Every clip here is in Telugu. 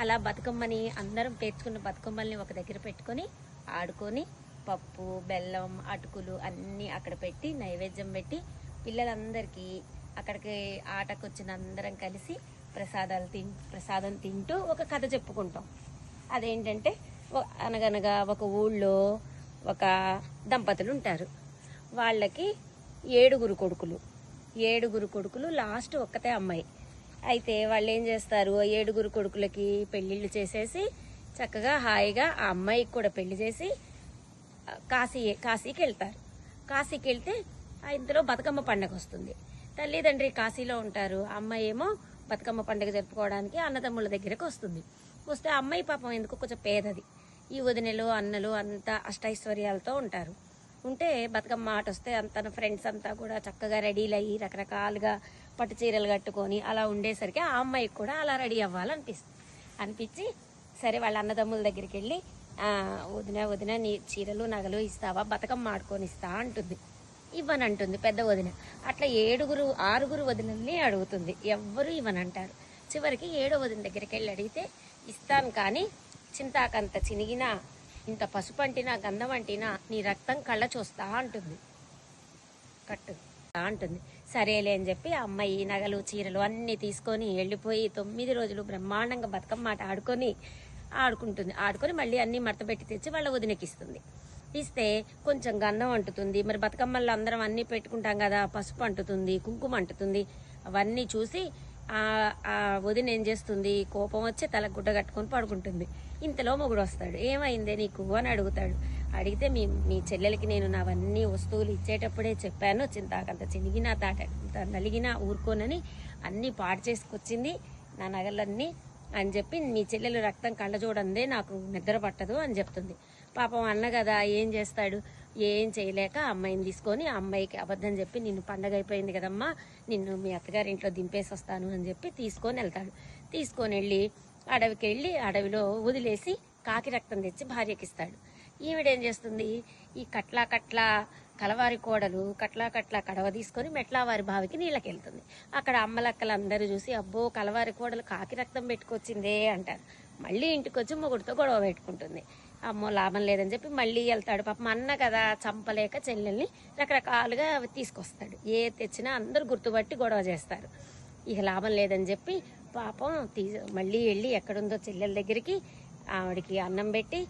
అలా బతుకమ్మని అందరం పేర్చుకున్న బతుకమ్మల్ని ఒక దగ్గర పెట్టుకొని ఆడుకొని పప్పు బెల్లం అటుకులు అన్నీ అక్కడ పెట్టి నైవేద్యం పెట్టి పిల్లలందరికీ అక్కడికి ఆటకు వచ్చిన అందరం కలిసి ప్రసాదాలు తిన్ ప్రసాదం తింటూ ఒక కథ చెప్పుకుంటాం. అదేంటంటే అనగనగా ఒక ఊళ్ళో ఒక దంపతులు ఉంటారు వాళ్ళకి ఏడుగురు కొడుకులు. ఏడుగురు కొడుకులు లాస్ట్ ఒక్కతే అమ్మాయి. అయితే వాళ్ళు ఏం చేస్తారు? ఏడుగురు కొడుకులకి పెళ్ళిళ్ళు చేసేసి చక్కగా హాయిగా ఆ అమ్మాయికి కూడా పెళ్ళి చేసి కాశీ కాశీకి వెళ్తారు. కాశీకి వెళ్తే ఆ ఇంతలో బతుకమ్మ పండగ వస్తుంది. తల్లిదండ్రి కాశీలో ఉంటారు. అమ్మాయి ఏమో బతుకమ్మ పండుగ జరుపుకోవడానికి అన్నదమ్ముల దగ్గరకు వస్తుంది. వస్తే అమ్మాయి పాపం ఎందుకు కొంచెం పేదది. ఈ వదినలు అన్నలు అంతా అష్టైశ్వర్యాలతో ఉంటారు. ఉంటే బతుకమ్మ ఆట వస్తే తన ఫ్రెండ్స్ అంతా కూడా చక్కగా రెడీలు అయ్యి రకరకాలుగా పట్టు చీరలు కట్టుకొని అలా ఉండేసరికి ఆ అమ్మాయికి కూడా అలా రెడీ అవ్వాలనిపిస్తుంది. అనిపించి సరే వాళ్ళ అన్నదమ్ముల దగ్గరికి వెళ్ళి వదిన వదిన నీ చీరలు నగలు ఇస్తావా? బతుకమ్మ ఆడుకొని ఇస్తా అంటుంది. ఇవ్వనంటుంది పెద్ద వదిన. అట్లా ఏడుగురు ఆరుగురు వదినల్ని అడుగుతుంది. ఎవ్వరు ఇవ్వనంటారు. చివరికి ఏడో వదిన దగ్గరికి వెళ్ళి అడిగితే ఇస్తాను కానీ చింతాకంత చినిగినా ఇంత పసుపు అంటినా గంధం అంటినా నీ రక్తం కళ్ళ చూస్తా అంటుంది. కట్టు. అంటుంది. సరేలే అని చెప్పి అమ్మాయి నగలు చీరలు అన్నీ తీసుకొని వెళ్ళిపోయి తొమ్మిది రోజులు బ్రహ్మాండంగా బతుకమ్మ ఆట ఆడుకొని ఆడుకుంటుంది. ఆడుకొని మళ్ళీ అన్ని మడతపెట్టి తెచ్చి వాళ్ళ వదినకిస్తుంది. ఇస్తే కొంచెం గంధం అంటుతుంది. మరి బతుకమ్మల్లో అందరం అన్నీ పెట్టుకుంటాం కదా పసుపు అంటుతుంది కుంకుమ అంటుతుంది. అవన్నీ చూసి ఆ వదిన ఏం చేస్తుంది? కోపం వచ్చి తల గుడ్డ కట్టుకొని పడుకుంటుంది. ఇంతలో మొగుడు వస్తాడు. ఏమైందే నీకు అని అడుగుతాడు. అడిగితే మీ మీ చెల్లెలకి నేను నావన్నీ వస్తువులు ఇచ్చేటప్పుడే చెప్పాను. చింతాకంత చినిగినా తాట నలిగినా ఊరుకోనని అన్నీ పాడు చేసుకొచ్చింది నా నగలన్నీ అని చెప్పి మీ చెల్లెలు రక్తం కళ్ళ చూడందే నాకు నిద్ర పట్టదు అని చెప్తుంది. పాపం అన్న కదా ఏం చేస్తాడు? ఏం చేయలేక అమ్మాయిని తీసుకొని అమ్మాయికి అబద్ధం చెప్పి నిన్ను పండగ అయిపోయింది కదమ్మా నిన్ను మీ అత్తగారింట్లో దింపేసి వస్తాను అని చెప్పి తీసుకొని వెళ్తాడు. తీసుకొని వెళ్ళి అడవికి వెళ్ళి అడవిలో వదిలేసి కాకి రక్తం తెచ్చి భార్యకి ఇస్తాడు ఈవిడేం చేస్తుంది? ఈ కట్లా కట్లా కలవారి కోడలు కట్లా కట్లా కడవ తీసుకొని మెట్లావారి బావికి నీళ్ళకెళ్తుంది. అక్కడ అమ్మలక్కలు అందరూ చూసి అబ్బో కలవారి కోడలు కాకి రక్తం పెట్టుకొచ్చిందే అంటారు. మళ్ళీ ఇంటికి వచ్చి మొగుడితో గొడవ పెట్టుకుంటుంది. అమ్మో లాభం లేదని చెప్పి మళ్ళీ వెళ్తాడు. పాపం అన్న కదా చంపలేక చెల్లెల్ని రకరకాలుగా తీసుకొస్తాడు. ఏ తెచ్చినా అందరూ గుర్తుపట్టి గొడవ చేస్తారు. ఇక లాభం లేదని చెప్పి పాపం తీ మళ్ళీ వెళ్ళి ఎక్కడుందో చెల్లెల దగ్గరికి ఆవిడకి అన్నం పెట్టి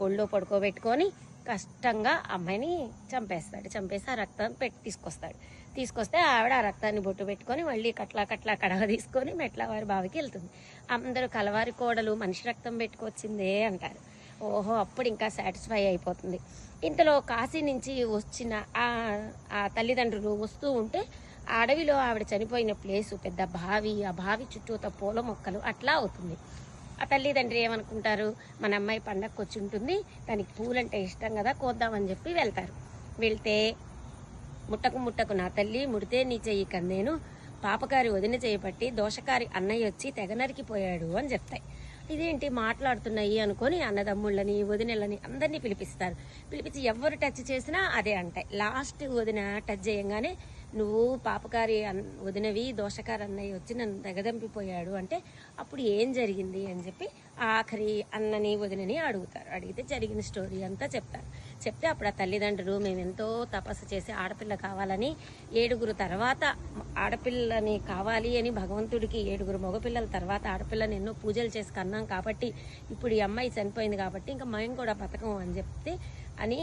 ఒళ్ళో పడుకోబెట్టుకొని కష్టంగా అమ్మాయిని చంపేస్తాడు. చంపేసి ఆ రక్తం పెట్టి తీసుకొస్తాడు. తీసుకొస్తే ఆవిడ ఆ రక్తాన్ని బొట్టు పెట్టుకొని మళ్ళీ కట్లా కట్లా కడవ తీసుకొని మెట్లవారి బావికి వెళ్తుంది. అందరూ కలవారి కోడలు మనిషి రక్తం పెట్టుకొచ్చిందే అంటారు. ఓహో అప్పుడు ఇంకా సాటిస్ఫై అయిపోతుంది. ఇంతలో కాశీ నుంచి వచ్చిన ఆ తల్లిదండ్రులు వస్తూ ఉంటే ఆ అడవిలో ఆవిడ చనిపోయిన ప్లేసు పెద్ద బావి ఆ బావి చుట్టూత పూల మొక్కలు అట్లా అవుతుంది. ఆ తల్లిదండ్రి ఏమనుకుంటారు? మన అమ్మాయి పండగకు వచ్చి ఉంటుంది దానికి పూలంటే ఇష్టం కదా కోద్దామని చెప్పి వెళ్తారు. వెళ్తే ముట్టకు ముట్టకు నా తల్లి ముడితే నీ చెయ్యి కందేను పాపకారి వదిన చేయబట్టి దోషకారి అన్నయ్య వచ్చి తెగ నరికిపోయాడు అని చెప్తాయి. ఇదేంటి మాట్లాడుతున్నాయి అనుకొని అన్నదమ్ముళ్ళని వదినలని అందరినీ పిలిపిస్తారు. పిలిపించి ఎవరు టచ్ చేసినా అదే అంటాయి. లాస్ట్ వదిన టచ్ చేయంగానే నువ్వు పాపకారి అన్- వదినవి దోషకారి అన్నయ్య వచ్చి నన్ను దగదంపిపోయాడు అంటే అప్పుడు ఏం జరిగింది అని చెప్పి ఆఖరి అన్నని వదినని అడుగుతారు. అడిగితే జరిగిన స్టోరీ అంతా చెప్తారు. చెప్తే అప్పుడు ఆ తల్లిదండ్రులు మేము ఎంతో తపస్సు చేసి ఆడపిల్ల కావాలని ఏడుగురు తర్వాత ఆడపిల్లని కావాలి అని భగవంతుడికి ఏడుగురు మగపిల్లల తర్వాత ఆడపిల్లని ఎన్నో పూజలు చేసి కన్నాం కాబట్టి ఇప్పుడు ఈ అమ్మాయి చనిపోయింది కాబట్టి ఇంకా మేము కూడా బతకం అని చెప్తే అని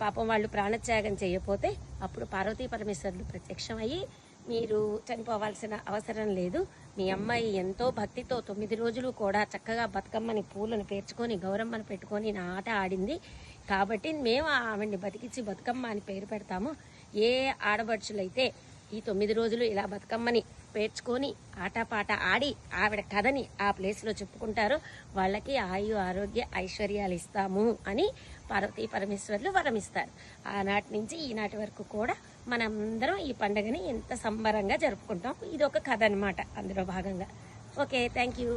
పాపం వాళ్ళు ప్రాణత్యాగం చేయకపోతే అప్పుడు పార్వతీ పరమేశ్వరులు ప్రత్యక్షం అయ్యి మీరు చనిపోవాల్సిన అవసరం లేదు. మీ అమ్మాయి ఎంతో భక్తితో తొమ్మిది రోజులు కూడా చక్కగా బతుకమ్మని పూలను పేర్చుకొని గౌరమ్మని పెట్టుకొని నా ఆట ఆడింది. కాబట్టి మేము ఆవిడ్ని బతికించి బతుకమ్మ అని పేరు పెడతాము. ఏ ఆడబడుచులైతే ఈ తొమ్మిది రోజులు ఇలా బతుకమ్మని పేర్చుకొని ఆటపాట ఆడి ఆవిడ కథని ఆ ప్లేస్లో చెప్పుకుంటారు వాళ్ళకి ఆయు ఆరోగ్య ఐశ్వర్యాలు ఇస్తాము అని పార్వతీ పరమేశ్వర్లు వరమిస్తారు. ఆనాటి నుంచి ఈనాటి వరకు కూడా మనందరం ఈ పండుగని ఎంత సంబరంగా జరుపుకుంటాం. ఇది ఒక కథ అనమాట అందులో భాగంగా. Okay thank you